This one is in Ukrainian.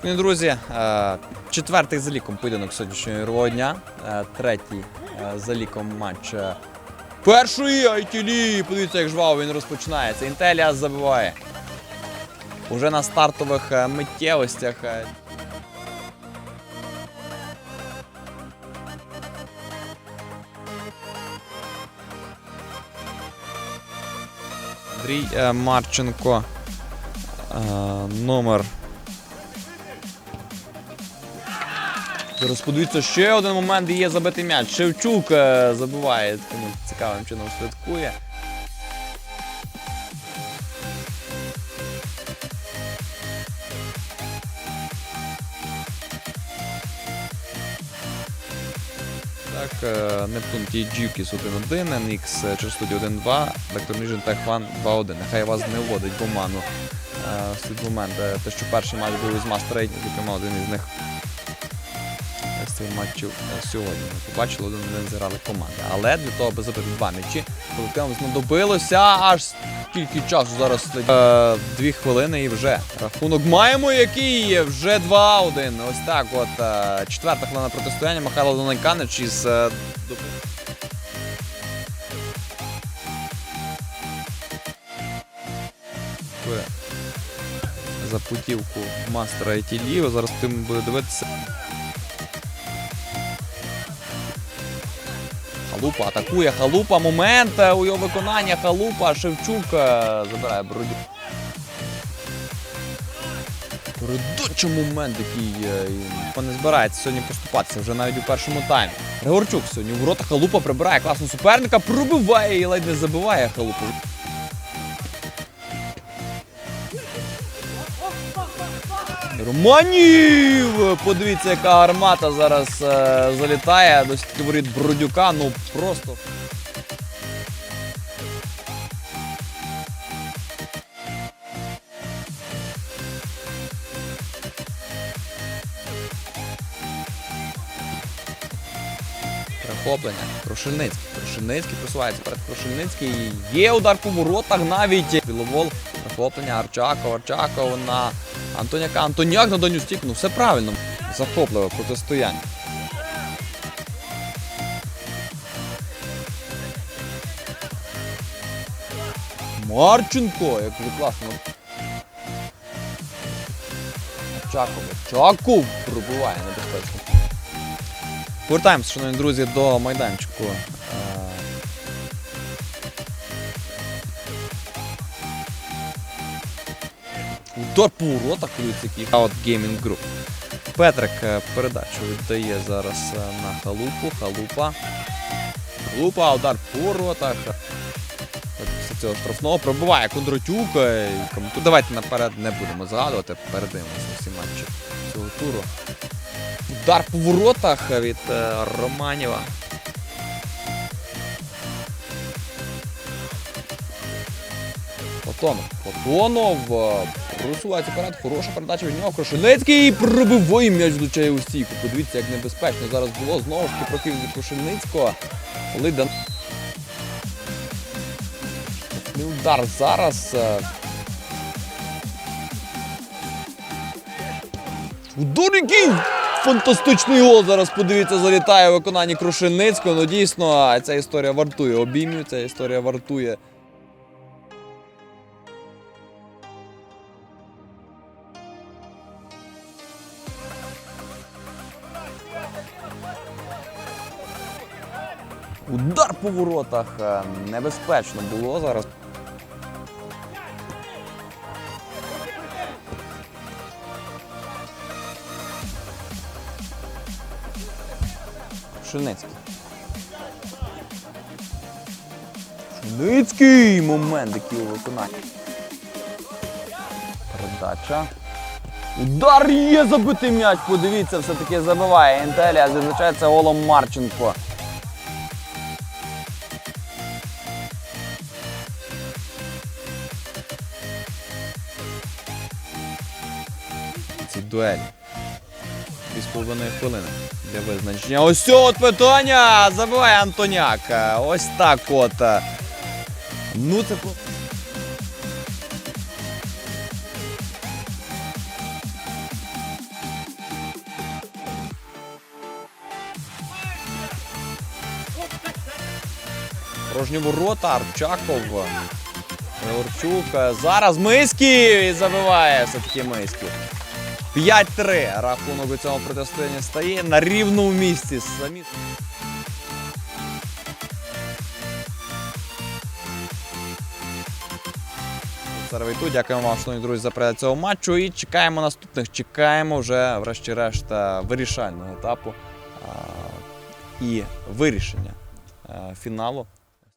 Шановні друзі, е, четвертий за ліком поєдинок сьогоднішнього дня. Е, Третій е, за ліком матч першої айтілі. Подивіться, як жваво він розпочинається. Інтеліас забиває. Уже на стартових миттєвостях. Андрій Марченко. Номер. Зараз подивіться, ще один момент і є забитий м'яч. Шевчук е, забиває таким цікавим чином святкує. Так, е, Нептун TGKIS 1-1, NX через студію 1-2, Vector Vision Tech One 2-1. Нехай вас не вводить в оману суть момент. е, Те, що перший матч був із Rating, зокрема один із них цих матчів е, сьогодні. Ми побачили, один один зіграли команди. Але для того, аби забити два м'ячі, колективам знадобилося аж скільки часу зараз е, дві хвилини і вже рахунок маємо, який є вже 2-1. Ось так. От е, четверта хвилина протистояння Михайло Донайканич із е, за путівку мастера Ліо. Зараз тим буде дивитися. Халупа атакує Халупа. Момент у його виконання. Халупа. Шевчук е, забирає Бородю. Передача момент, який е, не збирається сьогодні поступатися вже навіть у першому таймі. Григорчук сьогодні у ворота Халупа прибирає класно суперника, пробиває і ледь не забиває Халупу. Романів! Подивіться, яка гармата зараз е, залітає до стільки воріт Бродюка. Ну просто. Перехоплення. Крушельницький. Крушельницький просувається перед Крушельницький. Є удар по воротах навіть. Біловол. Перехоплення Арчаков. Арчаков на Антоняка. Антоняк на доню стік. Ну все правильно. Захопливе протистояння. Марченко, як ви класно. Чаков. Чаков пробиває небезпечно. Повертаємося, шановні друзі, до майданчику. Удар по воротах який Out Gaming Group. Петрик е, передачу віддає зараз е, на халупу. Халупа. Халупа, удар по воротах. От Після цього штрафного пробиває Кондратюк. е, давайте наперед не будемо згадувати, передивимося всі матчі цього туру. Удар по воротах від е, Платонов. Платонов е, просувається вперед. Хороша передача від нього. Крошеницький пробиває м'яч влучає у стійку. Подивіться, як небезпечно зараз було. Знову ж таки прохід від Крошеницького. Коли удар зараз. е, Удар який! Фантастичний гол зараз, подивіться, залітає у виконанні Крушеницького. Ну дійсно, ця історія вартує обіймів, ця історія вартує. Удар по воротах. е, Небезпечно було зараз. Шиницький. Шиницький момент, який у виконанні. Передача. Удар є забитий м'яч. Подивіться, все-таки забиває Інтелія. Зазначається голом Марченко. дуель. 2,5 хвилини для визначення. Ось цього от питання! Забиває Антоняк. Ось так от. Ну це Порожні ворота, Арчаков. Орчук. Зараз Миськів і забиває все-таки Миськів. 5-3. Рахунок у цьому протистоянні стає на рівному місці. Самі. Сервіту. Дякуємо вам, шановні друзі, за перегляд цього матчу. І чекаємо наступних. Чекаємо вже, врешті-решт, е, вирішального етапу а, і вирішення е, фіналу